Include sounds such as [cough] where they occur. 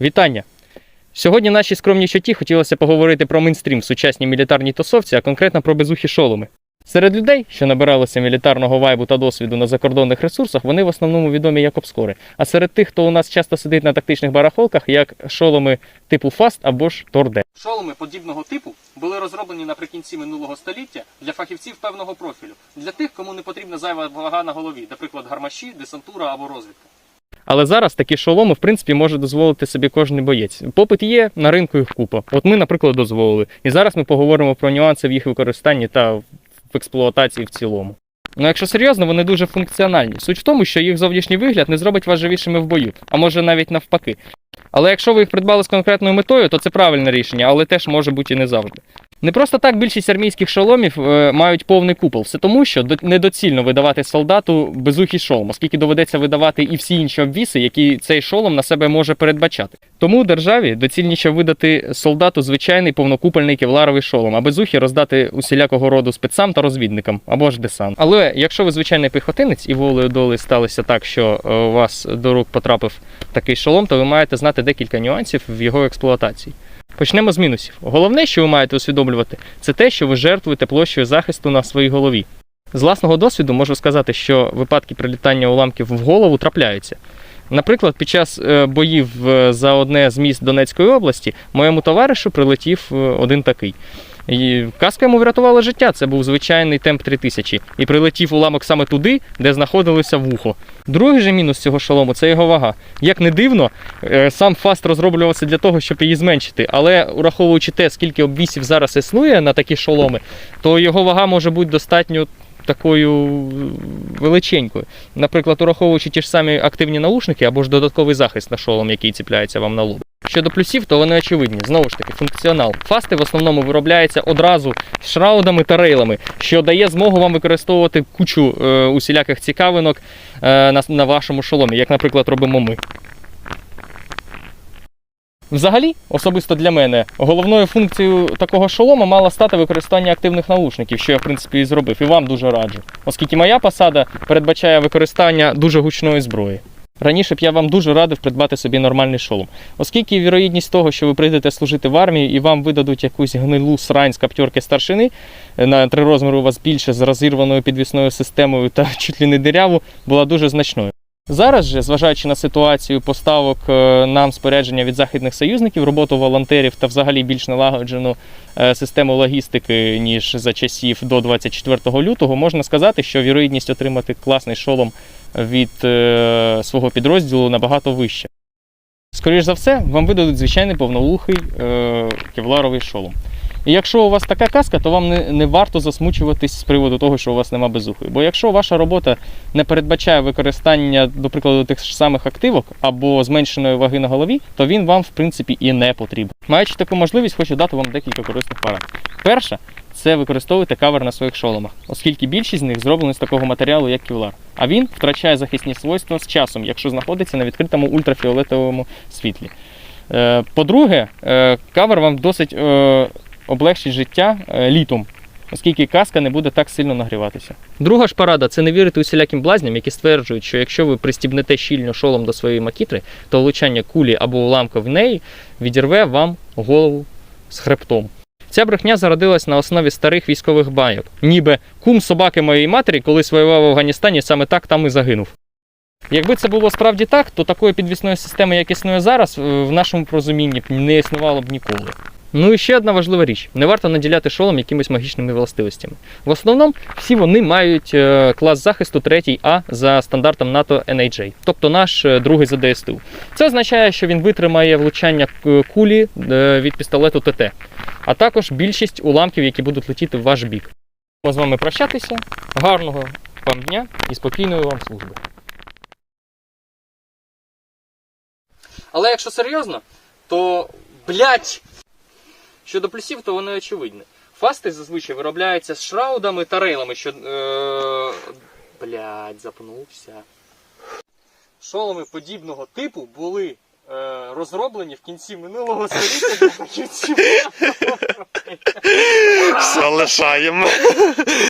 Вітання! Сьогодні нашій скромній чоті хотілося поговорити про мейнстрім в сучасній мілітарній тусовці, а конкретно про безухі шоломи. Серед людей, що набиралися мілітарного вайбу та досвіду на закордонних ресурсах, вони в основному відомі як обскори. А серед тих, хто у нас часто сидить на тактичних барахолках, як шоломи типу Фаст або ж Торде. Шоломи подібного типу були розроблені наприкінці минулого століття для фахівців певного профілю, для тих, кому не потрібна зайва вага на голові, наприклад, гармаші, десантура або розвідка. Але зараз такі шоломи, в принципі, може дозволити собі кожен боєць. Попит є, на ринку їх купа. От ми, наприклад, дозволили. І зараз ми поговоримо про нюанси в їх використанні та в експлуатації в цілому. Ну, якщо серйозно, вони дуже функціональні. Суть в тому, що їх зовнішній вигляд не зробить вас живішими в бою, а може навіть навпаки. Але якщо ви їх придбали з конкретною метою, то це правильне рішення, але теж може бути і не завжди. Не просто так більшість армійських шоломів е, мають повний купол. Все тому, що до- недоцільно видавати солдату безухий шолом, оскільки доведеться видавати і всі інші обвіси, які цей шолом на себе може передбачати. Тому державі доцільніше видати солдату звичайний повнокупольний кевларовий шолом, а безухі роздати усілякого роду спецам та розвідникам або ж десант. Але якщо ви звичайний піхотинець і волею доли сталося так, що е, у вас до рук потрапив такий шолом, то ви маєте знати декілька нюансів в його експлуатації. Почнемо з мінусів. Головне, що ви маєте усвідомлювати, це те, що ви жертвуєте площею захисту на своїй голові. З власного досвіду можу сказати, що випадки прилітання уламків в голову трапляються. Наприклад, під час е, боїв е, за одне з міст Донецької області моєму товаришу прилетів е, один такий. І каска йому врятувала життя. Це був звичайний темп 3000. І прилетів уламок саме туди, де знаходилося вухо. Другий же мінус цього шолому це його вага. Як не дивно, е, сам фаст розроблювався для того, щоб її зменшити. Але ураховуючи те, скільки обвісів зараз існує на такі шоломи, то його вага може бути достатньо такою величенькою. Наприклад, ураховуючи ті ж самі активні наушники або ж додатковий захист на шолом, який ціпляється вам на лоб. Щодо плюсів, то вони очевидні. Знову ж таки, функціонал. Фасти в основному виробляються одразу з шраудами та рейлами, що дає змогу вам використовувати кучу е, усіляких цікавинок е, на, на вашому шоломі, як, наприклад, робимо ми. Взагалі, особисто для мене, головною функцією такого шолома мало стати використання активних наушників, що я в принципі і зробив, і вам дуже раджу, оскільки моя посада передбачає використання дуже гучної зброї. Раніше б я вам дуже радив придбати собі нормальний шолом, оскільки вірогідність того, що ви прийдете служити в армії і вам видадуть якусь гнилу срань з каптьорки старшини е, на три розміри у вас більше з розірваною підвісною системою та [laughs] чуть ли не диряву, була дуже значною. Зараз же, зважаючи на ситуацію поставок е, нам спорядження від західних союзників, роботу волонтерів та взагалі більш налагоджену е, систему логістики, ніж за часів до 24 лютого, можна сказати, що вірогідність отримати класний шолом від е, свого підрозділу набагато вище. Скоріше за все, вам видадуть звичайний повнолухий е, кевларовий шолом. І якщо у вас така каска, то вам не, не варто засмучуватись з приводу того, що у вас нема безухи. Бо якщо ваша робота не передбачає використання, до прикладу, тих ж самих активок або зменшеної ваги на голові, то він вам в принципі і не потрібен. Маючи таку можливість, хочу дати вам декілька корисних порад. Перша це використовуйте кавер на своїх шоломах, оскільки більшість з них зроблені з такого матеріалу, як кевлар. А він втрачає захисні свойства з часом, якщо знаходиться на відкритому ультрафіолетовому світлі. Е, По-друге, е, кавер вам досить облегчить життя е, літом, оскільки каска не буде так сильно нагріватися. Друга ж порада це не вірити усіляким блазням, які стверджують, що якщо ви пристібнете щільно шолом до своєї макітри, то влучання кулі або уламка в неї відірве вам голову з хребтом. Ця брехня зародилась на основі старих військових байок. Ніби кум собаки моєї матері колись воював в Афганістані, саме так там і загинув. Якби це було справді так, то такої підвісної системи, як існує зараз, в нашому розумінні не існувало б ніколи. Ну і ще одна важлива річ: не варто наділяти шолом якимись магічними властивостями. В основному всі вони мають е, клас захисту 3А за стандартом НАТО NHA, тобто наш е, другий за ДСТУ. Це означає, що він витримає влучання е, кулі від пістолету ТТ, а також більшість уламків, які будуть летіти в ваш бік. Ми з вами прощатися. Гарного вам дня і спокійної вам служби. Але якщо серйозно, то блять. Щодо плюсів, то вони очевидні. Фасти зазвичай виробляються з шраудами та рейлами, що. Е... Блять, запнувся. Шоломи подібного типу були е... розроблені в кінці минулого століття. Все лишаємо.